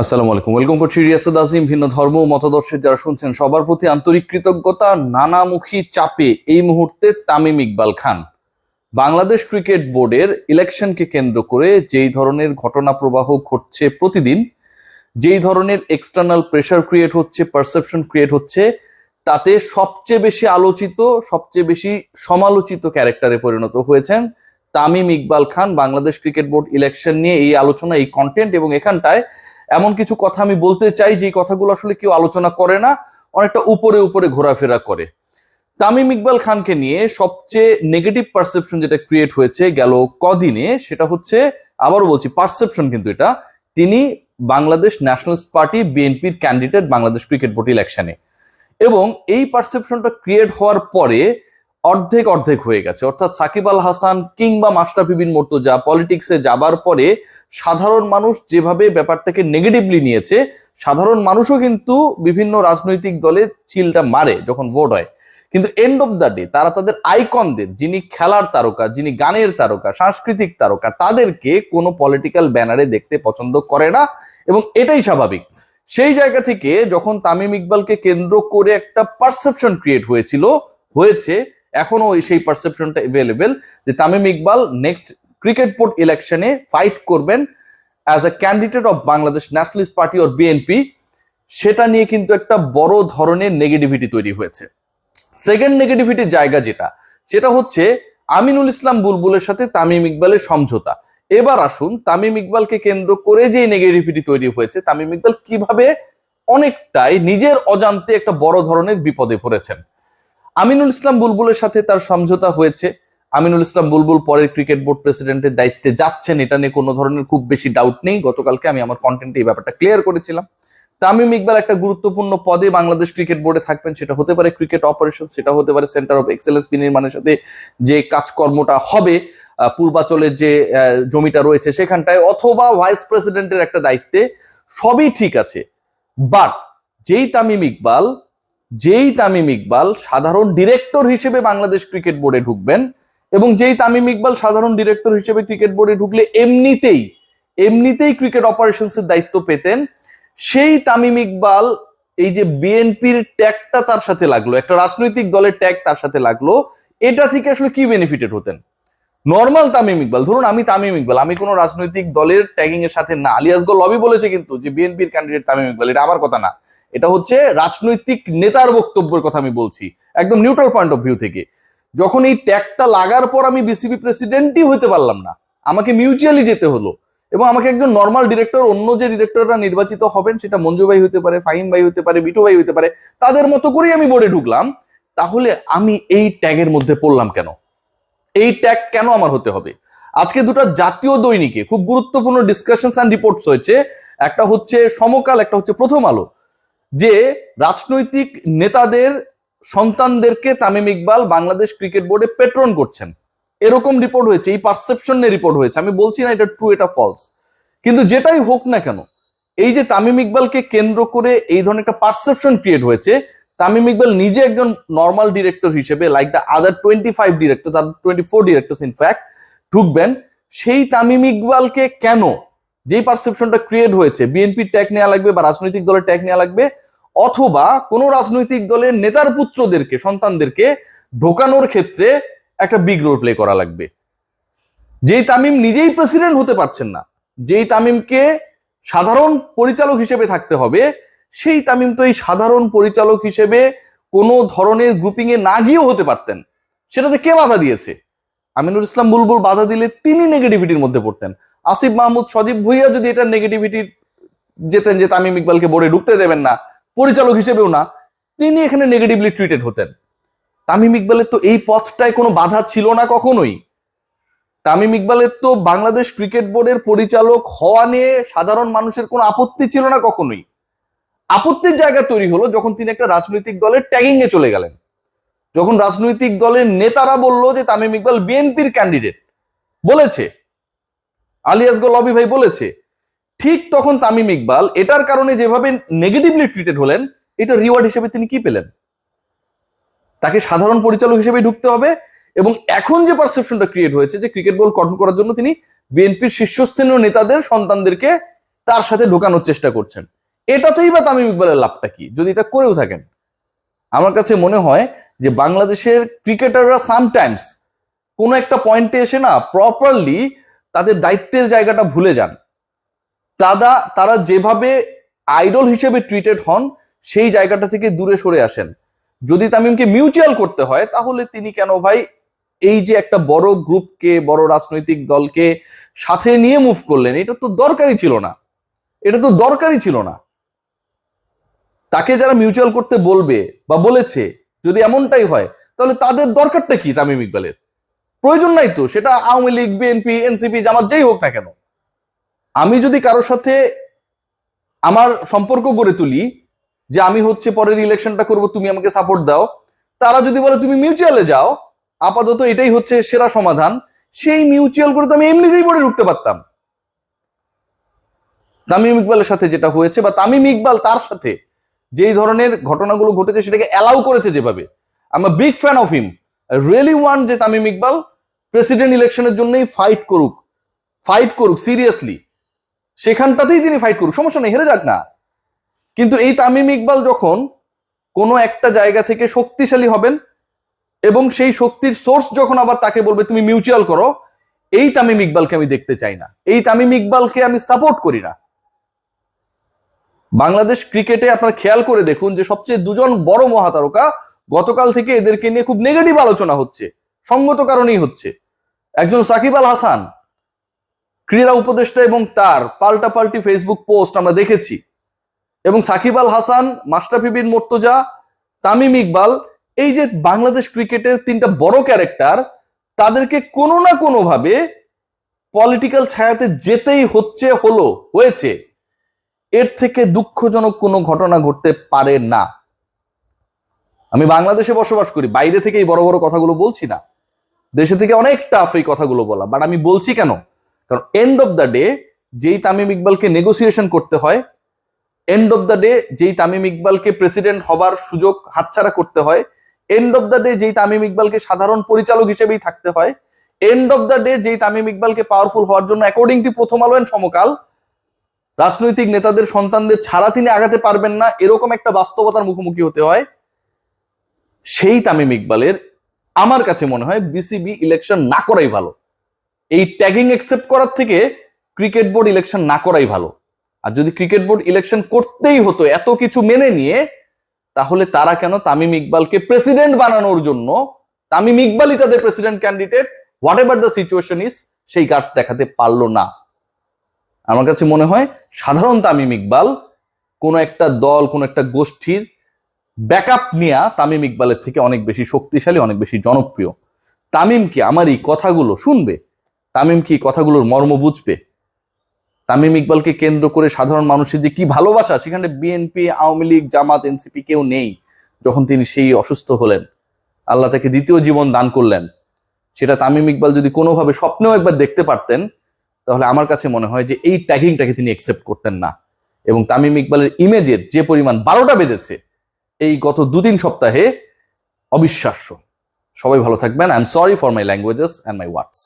আসসালামু আলাইকুম। ওয়েলকাম করছি রিয়াসাদ আজিম ভিন্ন ধর্ম মতাদর্শের যারা শুনছেন, সবার প্রতি আন্তরিক কৃতজ্ঞতা, নানামুখী চাপে। এই মুহূর্তে তামিম ইকবাল খান। বাংলাদেশ ক্রিকেট বোর্ডের ইলেকশনকে কেন্দ্র করে যেই ধরনের ঘটনা প্রবাহ ঘটছে প্রতিদিন, যেই ধরনের এক্সটার্নাল প্রেশার ক্রিয়েট হচ্ছে পারসেপশন ক্রিয়েট হচ্ছে, তাতে সবচেয়ে বেশি আলোচিত, সবচেয়ে বেশি সমালোচিত ক্যারেক্টারে পরিণত হয়েছেন Tamim Iqbal Khan, Bangladesh cricket board election নিয়ে এই আলোচনা, এই কন্টেন্ট এবং এখানটায় এমন কিছু কথা আমি বলতে চাই যে কথাগুলো আসলে কেউ আলোচনা করে না, অনেকটা উপরে উপরে ঘোরাফেরা করে। তামিম ইকবাল খানকে নিয়ে সবচেয়ে নেগেটিভ পারসেপশন যেটা ক্রিয়েট হয়েছে গেল কদিনে, সেটা হচ্ছে, আবারও বলছি পারসেপশন কিন্তু এটা, তিনি বাংলাদেশ ন্যাশনালিস্ট পার্টি বিএনপির ক্যান্ডিডেট বাংলাদেশ ক্রিকেট বোর্ড ইলেকশনে এবং এই পারসেপশনটা ক্রিয়েট হওয়ার পরে অর্ধেক অর্ধেক হয়ে গেছে। অর্থাৎ সাকিব আল হাসান কিংবা মাস্টাফি বিন মর্তজা পলিটিক্সে যাবার পরে সাধারণ মানুষ যেভাবে ব্যাপারটাকে নেগেটিভলি নিয়েছে, সাধারণ মানুষও কিন্তু বিভিন্ন রাজনৈতিক দলে চিলটা মারে যখন ভোট হয়। কিন্তু এন্ড অফ দ্য ডে তারা তাদের আইকনদের যিনি খেলার তারকা, যিনি গানের তারকা, সাংস্কৃতিক তারকা, তাদেরকে কোনো পলিটিক্যাল ব্যানারে দেখতে পছন্দ করে না এবং এটাই স্বাভাবিক। সেই জায়গা থেকে যখন তামিম ইকবালকে কেন্দ্র করে একটা পারসেপশন ক্রিয়েট হয়েছিল, হয়েছে এখনও ওই সেই পারসেপশনটা এভেলেবেল যে Tamim Iqbal next cricket board ইলেকশনে ফাইট করবেন as a candidate of Bangladesh nationalist party or BNP সেটা নিয়ে কিন্তু একটা বড় ধরনের নেগেটিভিটি তৈরি হয়েছে। সেকেন্ড নেগেটিভিটির জায়গা যেটা, সেটা হচ্ছে আমিনুল ইসলাম বুলবুলের সাথে তামিম ইকবালের সমঝোতা। এবার আসুন তামিম ইকবালকে কেন্দ্র করে যে নেগেটিভিটি তৈরি হয়েছে, তামিম ইকবাল কীভাবে অনেকটাই নিজের অজান্তে একটা বড় ধরনের বিপদে পড়েছেন। আমিনুল ইসলাম বুলবুলের সাথে তার সমঝোতা হয়েছে। আমিনুল ইসলাম বুলবুল পরের ক্রিকেট বোর্ড প্রেসিডেন্টের দায়িত্বে যাচ্ছেন, এটা নিয়ে কোনো ধরনের খুব বেশি ডাউট নেই। গতকালকে আমি আমার কন্টেন্টে এই ব্যাপারটা ক্লিয়ার করেছিলাম। তামিম ইকবাল একটা গুরুত্বপূর্ণ পদে বাংলাদেশ ক্রিকেট বোর্ডে থাকবেন, সেটা হতে পারে ক্রিকেট অপারেশন সেটা হতে পারে সেন্টার অফ এক্সেলেন্স বিনির্মাণের সাথে যে কাজকর্মটা হবে পূর্বাচলের যে জমিটা রয়েছে সেখানটায়, অথবা ভাইস প্রেসিডেন্টের একটা দায়িত্বে, সবই ঠিক আছে। বাট যেই তামিম ইকবাল যেই তামিম ইকবাল সাধারণ ডিরেক্টর হিসেবে বাংলাদেশ ক্রিকেট বোর্ডে ঢুকবেন এবং যেই তামিম ইকবাল সাধারণ ডিরেক্টর হিসেবে ক্রিকেট বোর্ডে ঢুকলে এমনিতেই এমনিতেই ক্রিকেট অপারেশনসের দায়িত্ব পেতেন। সেই তামিম ইকবাল, এই যে বিএনপির ট্যাগটা তার সাথে লাগল, একটা রাজনৈতিক দলের ট্যাগ তার সাথে লাগল, এটা থেকে আসলে কি বেনিফিটেড হতেন? নর্মাল তামিম ইকবাল, ধরুন আমি তামিম ইকবাল, আমি কোনো রাজনৈতিক দলের ট্যাগিং এর সাথে না আলিয়াসগো লবি বলেছে কিন্তু যে বিএনপির ক্যান্ডিডেট তামিম ইকবাল, এটা আমার কথা না। এটা হচ্ছে রাজনৈতিক নেতার বক্তব্যের কথা আমি বলছি, একদম নিউট্রাল পয়েন্ট অফ ভিউ থেকে। যখন এই ট্যাগটা লাগার পর আমি বিসিবি প্রেসিডেন্টই হতে পারলাম না, আমাকে মিউচুয়ালি যেতে হলো এবং আমাকে একজন নর্মাল ডিরেক্টর অন্য যে ডিরেক্টররা নির্বাচিত হবেন, সেটা মঞ্জু ভাই হতে পারে, ফাহিম ভাই হতে পারে, বিটু ভাই হতে পারে, তাদের মতো করেই আমি বোর্ডে ঢুকলাম, তাহলে আমি এই ট্যাগের মধ্যে পড়লাম কেন? এই ট্যাগ কেন আমার হতে হবে? আজকে দুটো জাতীয় দৈনিকে খুব গুরুত্বপূর্ণ ডিসকাশন অ্যান্ড রিপোর্টস হয়েছে, একটা হচ্ছে সমকাল, একটা হচ্ছে প্রথম আলো। যে রাজনৈতিক নেতাদের সন্তানদেরকে তামিম ইকবাল বাংলাদেশ ক্রিকেট বোর্ডে পেট্রন করছেন। এরকম রিপোর্ট হয়েছে, এই পারসেপশন রিপোর্ট হয়েছে। আমি বলছি না এটা ট্রু এটা ফলস কিন্তু যেটাই হোক না কেন, এই যে তামিম ইকবালকে কেন্দ্র করে এই ধরনের একটা পারসেপশন ক্রিয়েট হয়েছে, তামিম ইকবাল নিজে একজন নর্মাল ডিরেক্টর হিসেবে like the other twenty five director twenty four director in fact ঢুকবেন। সেই তামিম ইকবালকে কেন যেই পারসেপশনটা ক্রিয়েট হয়েছে বিএনপির ট্যাগ নেওয়া লাগবে বা রাজনৈতিক দলের ট্যাগ নেওয়া লাগবে, অথবা কোনো রাজনৈতিক দলের নেতার পুত্রদেরকে, সন্তানদেরকে ঢোকানোর ক্ষেত্রে একটা বিগ রোল প্লে করা লাগবে। যেই তামিম নিজেই প্রেসিডেন্ট হতে পারছেন না, যেই তামিমকে সাধারণ পরিচালক হিসেবে থাকতে হবে, সেই তামিম তো এই সাধারণ পরিচালক হিসেবে কোনো ধরনের গ্রুপিং এ না গিয়েও হতে পারতেন। সেটাতে কে বাধা দিয়েছে? আমিনুল ইসলাম বুলবুল বাধা দিলে তিনি নেগেটিভিটির মধ্যে পড়তেন। আসিফ মাহমুদ, সজীব ভুইয়া যদি এটা নেগেটিভিটি যেতেন যে তামিম ইকবালকে বোর্ডে ঢুকতে দেবেন না, পরিচালক হিসেবেও না, তিনি এখানে নেগেটিভলি ট্রিটেড হতেন। তামিম ইকবালের তো এই পথটায় কোনো বাধা ছিল না কখনোই। তামিম ইকবালের তো বাংলাদেশ ক্রিকেট বোর্ডের পরিচালক হওয়া নিয়ে সাধারণ মানুষের কোনো আপত্তি ছিল না কখনোই। আপত্তির জায়গা তৈরি হলো যখন তিনি একটা রাজনৈতিক দলের ট্যাগিং এ চলে গেলেন। যখন রাজনৈতিক দলের নেতারা বলল যে তামিম ইকবাল বিএনপির ক্যান্ডিডেট বলেছে আলিয়াসগো লবি ভাই বলেছে, ঠিক তখন তামিম ইকবাল এটার কারণে যেভাবে নেগেটিভলি ট্রিটেড হলেন, এটা রিওয়ার্ড হিসেবে তিনি কি পেলেন? তাকে সাধারণ পরিচালক হিসেবে ঢুকতে হবে এবং এখন যে পারসেপশনটা ক্রিয়েট হয়েছে যে ক্রিকেট বল গঠন করার জন্য তিনি বিএনপির শীর্ষস্থানীয় নেতাদের সন্তানদেরকে তার সাথে ঢোকানোর চেষ্টা করছেন। এটাতেই বা তামিম ইকবালের লাভটা কি? যদি এটা করেও থাকেন। আমার কাছে মনে হয় যে বাংলাদেশের ক্রিকেটাররা সামটাইমস কোনো একটা পয়েন্টে এসে না প্রপারলি তাদের দায়িত্বের জায়গাটা ভুলে যান। তারা তারা যেভাবে আইডল হিসেবে ট্রিটেড হন, সেই জায়গাটা থেকে দূরে সরে আসেন। যদি তামিমকে মিউচুয়াল করতে হয়, তাহলে তিনি কেন ভাই এই যে একটা বড় গ্রুপকে, বড় রাজনৈতিক দলকে সাথে নিয়ে মুভ করলেন, এটা তো দরকারই ছিল না। এটা তো দরকারই ছিল না। তাকে যারা মিউচুয়াল করতে বলবে বা বলেছে, যদি এমনটাই হয়, তাহলে তাদের দরকারটা কি তামিম ইকবালের? প্রয়োজন নাই তো, সেটা আওয়ামী লীগ, বিএনপি, এনসিপি, জামাত যেই হোক না কেন। আমি যদি কারোর সাথে আমার সম্পর্ক গড়ে তুলি, যে আমি হচ্ছে পরের ইলেকশনটা করব, তুমি আমাকে সাপোর্ট দাও, তারা যদি বলে তুমি মিউচুয়ালে যাও, আপাতত এটাই হচ্ছে সেরা সমাধান। সেই মিউচুয়াল করে তো আমি এমনিতেই পরে ঢুকতে পারতাম। তামিম ইকবালের সাথে যেটা হয়েছে বা তামিম ইকবাল তার সাথে যেই ধরনের ঘটনাগুলো ঘটেছে সেটাকে অ্যালাউ করেছে যেভাবে। আমি big fan of him really one যে তামিম ইকবাল প্রেসিডেন্ট ইলেকশনের জন্যই ফাইট করুক। ফাইট করুক সিরিয়াসলি সেখানটাতেই তিনি ফাইট করুক, সমস্যা নেই, হেরে যাক না। কিন্তু এই তামিম ইকবাল যখন কোনো একটা জায়গা থেকে শক্তিশালী হবেন এবং সেই শক্তির সোর্স যখন আবার তাকে বলবে, তুমি মিউচুয়াল করো, এই তামিম ইকবালকে আমি দেখতে চাই না। এই তামিম ইকবালকে আমি সাপোর্ট করি না। বাংলাদেশ ক্রিকেটে আপনার খেয়াল করে দেখুন যে সবচেয়ে দুজন বড় মহাতারকা গতকাল থেকে এদেরকে নিয়ে খুব নেগেটিভ আলোচনা হচ্ছে। সঙ্গত কারণেই হচ্ছে। একজন সাকিব আল হাসান, ক্রীড়া উপদেষ্টা এবং তার পাল্টাপাল্টি ফেসবুক পোস্ট আমরা দেখেছি। এবং সাকিব আল হাসান মাস্টাফি বিন মোর্তজা, তামিম ইকবাল, এই যে বাংলাদেশ ক্রিকেটের তিনটা বড় ক্যারেক্টার তাদেরকে কোনো না কোনো ভাবে পলিটিক্যাল ছায়াতে যেতেই হচ্ছে, হলো, হয়েছে। এর থেকে দুঃখজনক কোনো ঘটনা ঘটতে পারে না। আমি বাংলাদেশে বসবাস করি, বাইরে থেকে এই বড় বড় কথাগুলো বলছি না। দেশে থেকে অনেক টাফ এই কথাগুলো বলা বাট আমি বলছি কেন? কারণ এন্ড অফ দ্য ডে যেই তামিম ইকবালকে নেগোসিয়েশন করতে হয় এন্ড অফ দ্য ডে যেই তামিম ইকবালকে প্রেসিডেন্ট হবার সুযোগ হাতছাড়া করতে হয় এন্ড অফ দ্য ডে যেই তামিম ইকবালকে সাধারণ পরিচালক হিসেবেই থাকতে হয় এন্ড অফ দ্য ডে যেই তামিম ইকবালকে পাওয়ারফুল হওয়ার জন্য অ্যাকর্ডিং টু প্রথম আলো and সমকাল, রাজনৈতিক নেতাদের সন্তানদের ছাড়া তিনি আগাতে পারবেন না, এরকম একটা বাস্তবতার মুখোমুখি হতে হয়, সেই তামিম ইকবালের আমার কাছে মনে হয় বিসিবি ইলেকশন না করাই ভালো। এই ট্যাগিং একসেপ্ট করার থেকে ক্রিকেট বোর্ড ইলেকশন না করাই ভালো। আর যদি ক্রিকেট বোর্ড ইলেকশন করতেই হতো, এত কিছু মেনে নিয়ে, তাহলে তারা কেন তামিম ইকবালকে প্রেসিডেন্ট বানানোর জন্য, তামিম ইকবালই তাদের president candidate whatever the situation is সেই কার্ডস দেখাতে পারল না। আমার কাছে মনে হয় সাধারণ তামিম ইকবাল কোনো একটা দল, কোনো একটা গোষ্ঠীর ব্যাকআপ নেয়া তামিম ইকবালের থেকে অনেক বেশি শক্তিশালী, অনেক বেশি জনপ্রিয়। তামিম কি আমার এই কথাগুলো শুনবে? তামিম কি কথাগুলোর মর্ম বুঝবে? তামিম ইকবালকে কেন্দ্র করে সাধারণ মানুষের যে কি ভালোবাসা, সেখানে বিএনপি, আওয়ামী লীগ, জামাত, এনসিপি কেউ নেই যখন তিনি সেই অসুস্থ হলেন। আল্লাহ তাকে দ্বিতীয় জীবন দান করলেন। সেটা তামিম ইকবাল যদি কোনোভাবে স্বপ্নেও একবার দেখতে পারতেন, তাহলে আমার কাছে মনে হয় যে এই ট্যাগিংটাকে তিনি একসেপ্ট করতেন না। এবং তামিম ইকবালের ইমেজের যে পরিমাণ বারোটা বেজেছে এই গত দু তিন সপ্তাহে অবিশ্বাস্য। সবাই ভালো থাকবেন। I am sorry for my languages and my words